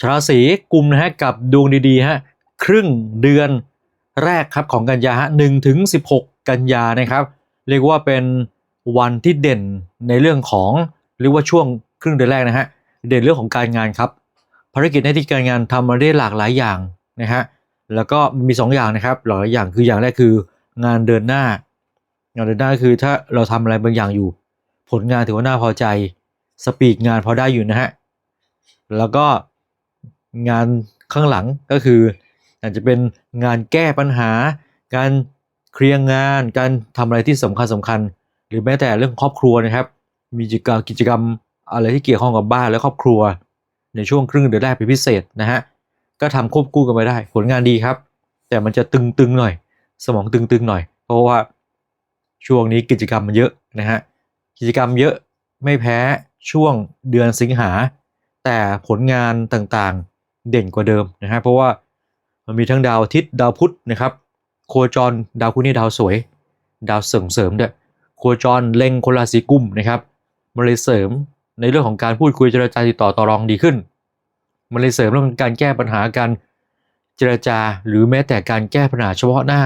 ชราศีกุมนะฮะกับดวงดีๆฮะครึ่งเดือนแรกครับของกันยาฮะหนึ่งถึงสิบหกกันยานะครับ เรียกว่าเป็นวันที่เด่นในเรื่องของเรียกว่าช่วงครึ่งเดือนแรกนะฮะเด่นเรื่องของการงานครับภารกิจหน้าที่การงานทำมาได้หลากหลายอย่างนะฮะแล้วก็มีสองอย่างนะครับหลายอย่างคืออย่างแรกคืองานเดินหน้างานเดินหน้าคือถ้าเราทำอะไรบางอย่างอยู่ ผลงานถือว่าน่าพอใจสปีดงานพอได้อยู่นะฮะแล้วก็ งานข้างหลังก็คือ อาจจะเป็นงานแก้ปัญหา การเคลียร์งาน การทำอะไรที่สำคัญสคัญๆหรือแม้แต่เรื่องครอบครัวนะครับ มีกิจกรรมกิจกรรมอะไรที่เกี่ยวข้องกับบ้านและครอบครัว ในช่วงครึ่งเดือนแรกเป็นพิเศษนะฮะก็ทำควบคู่กันไปได้ ผลงานดีครับ แต่มันจะตึงๆหน่อย สมองตึงๆหน่อย เพราะว่าช่วงนี้กิจกรรมมันเยอะนะฮะกิจกรรมเยอะไม่แพ้ช่วงเดือนสิงหา แต่ผลงานต่างๆ เด่นกว่าเดิมนะฮะเพราะว่ามันมีทั้งดาวอาทิตย์ดาวพุธนะครับ โคจรดาวคู่นี้ดาวสวย ดาวเสริมเสริมด้วยโคจรเล็งคนราศีกุมนะครับมันเลยเสริมในเรื่องของการพูดคุยเจรจาติดต่อต่อรองดีขึ้น มันเลยเสริมเรื่องของการแก้ปัญหาการเจรจาหรือแม้แต่การแก้ปัญหาเฉพาะหน้า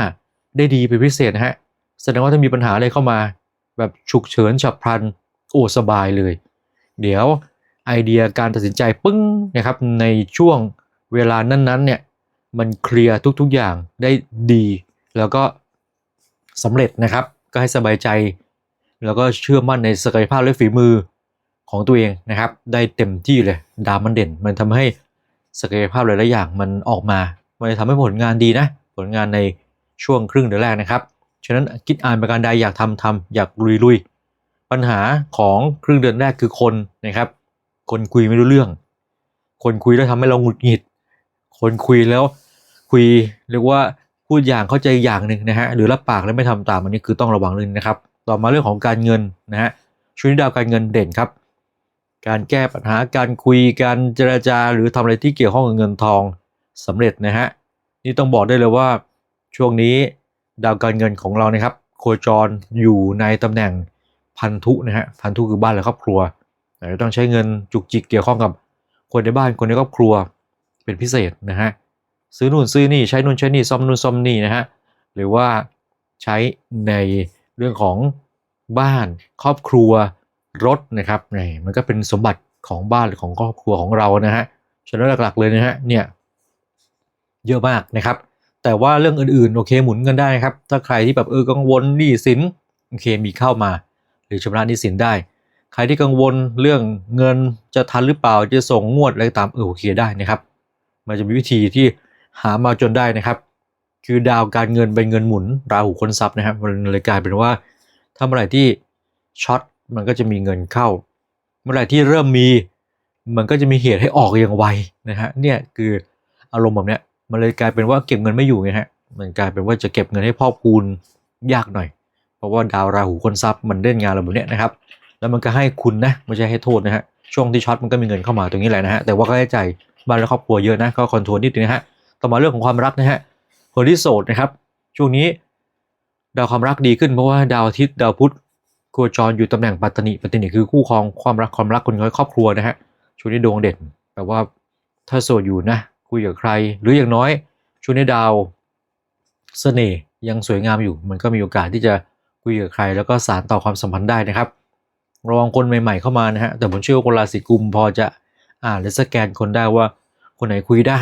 ได้ดีเป็นพิเศษนะฮะแสดงว่าถ้ามีปัญหาอะไรเข้ามา แบบฉุกเฉินฉับพลันโอ้สบายเลย เดี๋ยว ไอเดียการตัดสินใจปึ้งนะครับในช่วงเวลานั้นๆเนี่ยมันเคลียร์ทุกๆอย่างได้ดี แล้วก็สำเร็จนะครับก็ให้สบายใจ แล้วก็เชื่อมั่นในศักยภาพและฝีมือของตัวเองนะครับ ได้เต็มที่เลยดาวมันเด่น มันทำให้ศักยภาพหลายๆอย่างมันออกมา มันจะทำให้ผลงานดีนะ ผลงานในช่วงครึ่งเดือนแรกนะครับ ฉะนั้นคิดอ่านประการใดอยากทำทำอยากลุยลุยปัญหาของครึ่งเดือนแรกคือคนนะครับ คนคุยไม่รู้เรื่อง คนคุยแล้วทำให้เราหงุดหงิด คนคุยแล้วคุยเรียกว่าพูดอย่างเข้าใจอย่างหนึ่งนะฮะหรือรับปากแล้วไม่ทำตามอันนี้คือต้องระวังเลยนะครับ ต่อมาเรื่องของการเงินนะฮะช่วงนี้ดาวการเงินเด่นครับ การแก้ปัญหาการคุยการเจรจาหรือทำอะไรที่เกี่ยวข้องกับเงินทองสำเร็จนะฮะนี่ต้องบอกได้เลยว่าช่วงนี้ดาวการเงินของเรานะครับ โคจรอยู่ในตำแหน่งพันธุนะฮะพันธุคือบ้านและครอบครัว แต่ก็ต้องใช้เงินจุกจิกเกี่ยวข้องกับคนในบ้านคนในครอบครัวเป็นพิเศษนะฮะซื้อนู่นซื้อนี่ใช้นู่นใช้นี่ซ่อมนู่นซ่อมนี่นะฮะหรือว่าใช้ในเรื่องของบ้านครอบครัวรถนะครับนี่มันก็เป็นสมบัติของบ้านหรือของครอบครัวของเรานะฮะฉะนั้นหลักๆเลยนะฮะเนี่ยเยอะมากนะครับ แต่ว่าเรื่องอื่นๆโอเคหมุนกันได้ครับ ถ้าใครที่แบบเออกังวลหนี้สินโอเคมีเข้ามา หรือชำระหนี้สินได้ ใครที่กังวลเรื่องเงินจะทันหรือเปล่าจะส่งงวดอะไรตามเออโอเคได้นะครับ มันจะมีวิธีที่หามาจนได้นะครับ คือดาวการเงินเป็นเงินหมุนราหูคนทรัพย์นะครับมันเลยกลายเป็นว่าถ้าเมื่อไหร่ที่ช็อตมันก็จะมีเงินเข้า เมื่อไหร่ที่เริ่มมีมันก็จะมีเหตุให้ออกอย่างไวนะฮะเนี่ยคืออารมณ์แบบเนี้ยมันเลยกลายเป็นว่าเก็บเงินไม่อยู่ไงฮะมันกลายเป็นว่าจะเก็บเงินให้พ่อพูนยากหน่อย เพราะว่าดาวราหูคนทรัพย์มันเล่นงานเราแบบเนี้ยนะครับ แล้วมันก็ให้คุณนะไม่ใช่ให้โทษนะฮะช่วงที่ช็อตมันก็มีเงินเข้ามาตรงนี้แหละนะฮะแต่ว่าก็ให้ใจายบ้านและครอบครัวเยอะนะก็คอนโทรลนิดนึงนะฮะต่อมาเรื่องของความรักนะฮะคนที่โสดนะครับ ช่วงนี้ ดาวความรักดีขึ้นเพราะว่าดาวอาทิตย์ดาวพุธโคจรอยู่ตำแหน่งปัตตนิปัตตนิคือคู่ครองความรักความรักคนน้อยครอบครัวนะฮะช่วงนี้ดวงเด่นแปลว่าถ้าโสดอยู่นะคุยกับใคร หรืออย่างน้อยช่วงนี้ดาวเสน่ห์ยังสวยงามอยู่ มันก็มีโอกาสที่จะคุยกับใคร แล้วก็สารต่อความสัมพันธ์ได้นะครับ ระวังคนใหม่ ๆเข้ามานะฮะแต่ผมเชื่อว่าคนราศีกุมพอจะอ่านและสแกนคนได้ว่า คนไหนคุยได้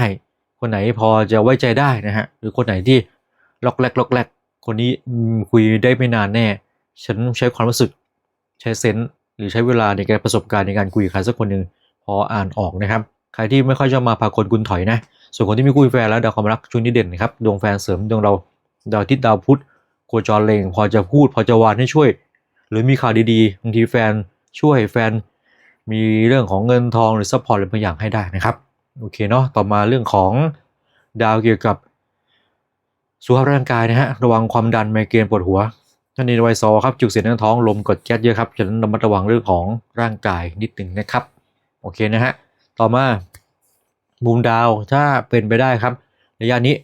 คนไหนพอจะไว้ใจได้นะฮะหรือคนไหนที่ล็อกแรกล็อกแรกคนนี้คุยได้ไม่นานแน่ ฉันใช้ความรู้สึกใช้เซนส์หรือใช้เวลาในการประสบการณ์ในการคุยกับใครสักคนหนึ่งพออ่านออกนะครับ ใครที่ไม่ค่อยจะมาพาคนกุนถอยนะ ส่วนคนที่มีคู่แฟนแล้วดาวความรักช่วงนี้เด่นนะครับดวงแฟนเสริมดวงเราดาวทิตย์ดาวพุธโคจรเลงพอจะพูด พอจะวานให้ช่วย หรือมีข่าวดีๆบางทีแฟนช่วยแฟน มีเรื่องของเงินทองหรือซัพพอร์ตอะไรบางอย่างให้ได้นะครับโอเคเนาะต่อมาเรื่องของดาวเกี่ยวกับสุขภาพร่างกายนะฮะระวังความดันไมเกรนปวดหัวท่านในวัยซอครับจุกเสียดในท้องลมกดแก๊สเยอะครับฉะนั้นระมัดระวังเรื่องของร่างกายนิดหนึ่งนะครับโอเคนะฮะต่อมามุมดาวถ้าเป็นไปได้ครับระยะนี้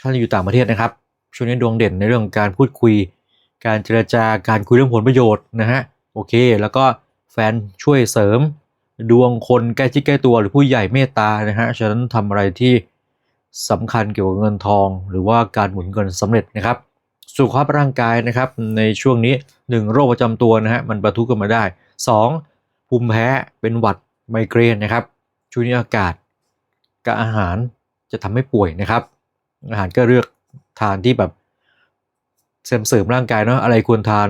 ท่านอยู่ต่างประเทศนะครับช่วงนี้ดวงเด่นในเรื่องการพูดคุย การเจรจาการคุยเรื่องผลประโยชน์นะฮะโอเค แล้วก็แฟนช่วยเสริม ดวงคนใกล้ชิดใกล้ตัวหรือผู้ใหญ่เมตตานะฮะฉะนั้นทำอะไรที่สำคัญเกี่ยวกับเงินทอง หรือว่าการหมุนเงินสำเร็จนะครับสุขภาพร่างกายนะครับในช่วงนี้ 1 โรคประจำตัวนะฮะมันประทุกันมาได้ 2. ภูมิแพ้เป็นหวัดไมเกรนนะครับช่วงนี้อากาศกับอาหารจะทำให้ป่วยนะครับ อาหารก็เลือกทานที่แบบ เสริมเสริมร่างกายเนาะอะไรควรทาน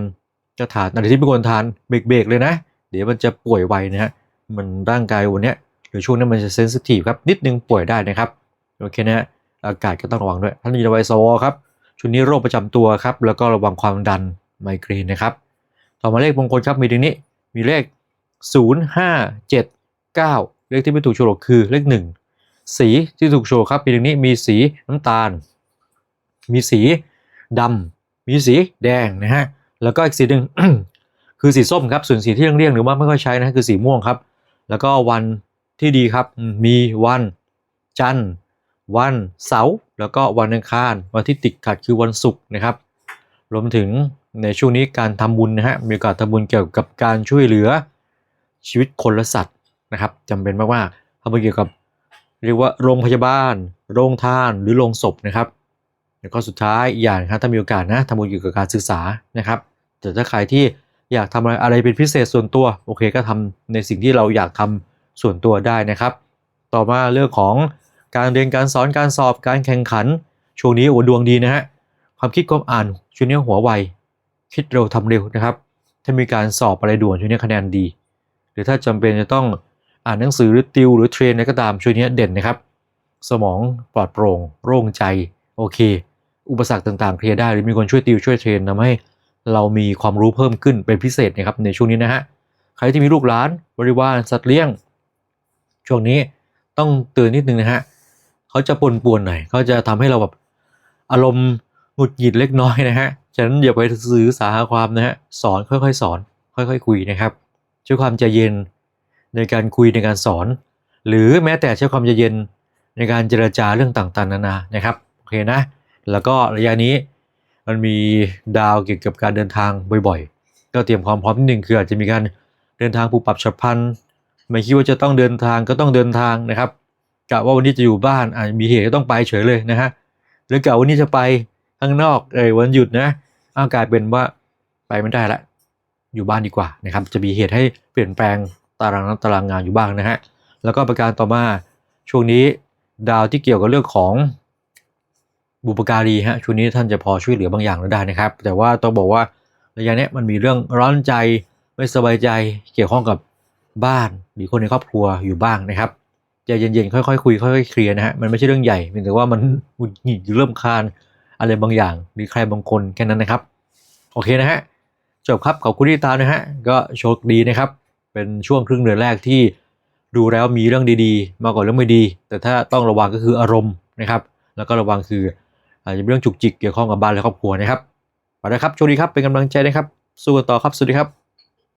จะทานอะไรที่ไม่ควรทานเบรกๆเลยนะ เดี๋ยวมันจะป่วยไวนะฮะมันร่างกายวันเนี้ยหรือช่วงนี้มันจะเซนซิทีฟครับนิดนึงป่วยได้นะครับโอเคนะฮะอากาศก็ต้องระวังด้วยท่านมีไวสวครับช่วงนี้โรคประจำตัวครับแล้วก็ระวังความดันไมเกรนนะครับต่อมาเลขมงคลครับมีดังนี้มีเลข 0 5 7 9 เลขที่ไม่ถูกโฉลกคือเลข 1 สีที่ถูกโชว์ครับมีดังนี้มีสีน้ำตาล มีสีดำ มีสีแดงนะฮะแล้วก็อีกสีหนึ่งคือสีส้มครับส่วนสีที่เลี่ยงๆหรือว่าไม่ค่อยใช้นะคือสีม่วงครับ แล้วก็วันที่ดีครับมีวัน จันทร์ วันเสาร์แล้วก็วันอังคาร วันที่ติดขัดคือวันศุกร์นะครับ รวมถึงในช่วงนี้การทำบุญนะฮะมีโอกาสทำบุญเกี่ยวกับการช่วยเหลือชีวิตคนและสัตว์นะครับจำเป็นมากๆทำบุญเกี่ยวกับเรียกว่าโรงพยาบาล โรงทานหรือโรงศพนะครับ แล้วก็สุดท้ายอย่างครับถ้ามีโอกาสนะทำบุญเกี่ยวกับการศึกษานะครับแต่ถ้าใครที่อยากทำอะไรอะไรเป็นพิเศษส่วนตัวโอเคก็ทำในสิ่งที่เราอยากทำส่วนตัวได้นะครับ ต่อมาเรื่องของการเรียนการสอนการสอบการแข่งขัน ช่วงนี้โอ้ดวงดีนะฮะความคิดความอ่านช่วงนี้หัวไวคิดเร็วทำเร็วนะครับ ถ้ามีการสอบอะไรด่วนช่วงนี้คะแนนดี หรือถ้าจำเป็นจะต้องอ่านหนังสือหรือติวหรือเทรนอะไรก็ตามช่วงนี้เด่นนะครับ สมองปลอดโปร่งโล่งใจโอเค อุปสรรคต่างๆเคลียร์ได้หรือมีคนช่วยติวช่วยเทรนทำให้เรามีความรู้เพิ่มขึ้นเป็นพิเศษนะครับในช่วงนี้นะฮะใครที่มีลูกหลานบริวารสัตว์เลี้ยง ช่วงนี้ต้องเตือนนิดนึงนะฮะเขาจะปนป่วนหน่อยเขาจะทำให้เราแบบอารมณ์หงุดหงิดเล็กน้อยนะฮะฉะนั้นอย่าไปซื้อสาหาความนะฮะสอนค่อยๆ สอน ค่อยๆ คุยนะครับใช้ความใจเย็นในการคุยในการสอน หรือแม้แต่ใช้ความใจเย็นในการเจรจาเรื่องต่างๆนานานะครับโอเคนะ แล้วก็ระยะนี้มันมีดาวเกี่ยวกับการเดินทางบ่อยๆ ก็เตรียมความพร้อมนิดนึงคืออาจจะมีการเดินทางผูกปรับฉับพลันไม่คิดว่าจะต้องเดินทางก็ต้องเดินทางนะครับกะว่าวันนี้จะอยู่บ้านอาจมีเหตุก็ต้องไปเฉยเลยนะฮะหรือกะวันนี้จะไปข้างนอกเออวันหยุดนะอากลายเป็นว่าไปไม่ได้ละอยู่บ้านดีกว่านะครับ จะมีเหตุให้เปลี่ยนแปลงตารางตารางงานอยู่บ้างนะฮะแล้วก็ประการต่อมาช่วงนี้ดาวที่เกี่ยวกับเรื่องของ บุปการีฮะช่วงนี้ท่านจะพอช่วยเหลือบางอย่างเราได้นะครับ แต่ว่าต้องบอกว่าระยะนี้มันมีเรื่องร้อนใจไม่สบายใจเกี่ยวข้องกับบ้านหรือคนในครอบครัวอยู่บ้างนะครับใจเย็นๆค่อยๆคุยค่อยๆเคลียร์นะฮะมันไม่ใช่เรื่องใหญ่เพียงแต่ว่ามันหุดหงิดเริ่มคานอะไรบางอย่าง หรือใครบางคนแค่นั้นนะครับ โอเคนะฮะจบครับขอบคุณที่ติตามนะฮะก็โชคดีนะครับ เป็นช่วงครึ่งเดือนแรกที่ดูแล้วมีเรื่องดีๆ มากกว่าเรื่องไม่ดี แต่ถ้าต้องระวังก็คืออารมณ์นะครับ แล้วก็ระวังคือ อาจจะเป็นเรื่องจุกจิกเกี่ยวข้องกับบ้านและครอบครัวนะครับไปนะครับโชคดีครับเป็นกำลังใจนะครับสู้กันต่อครับสวัสดีครับ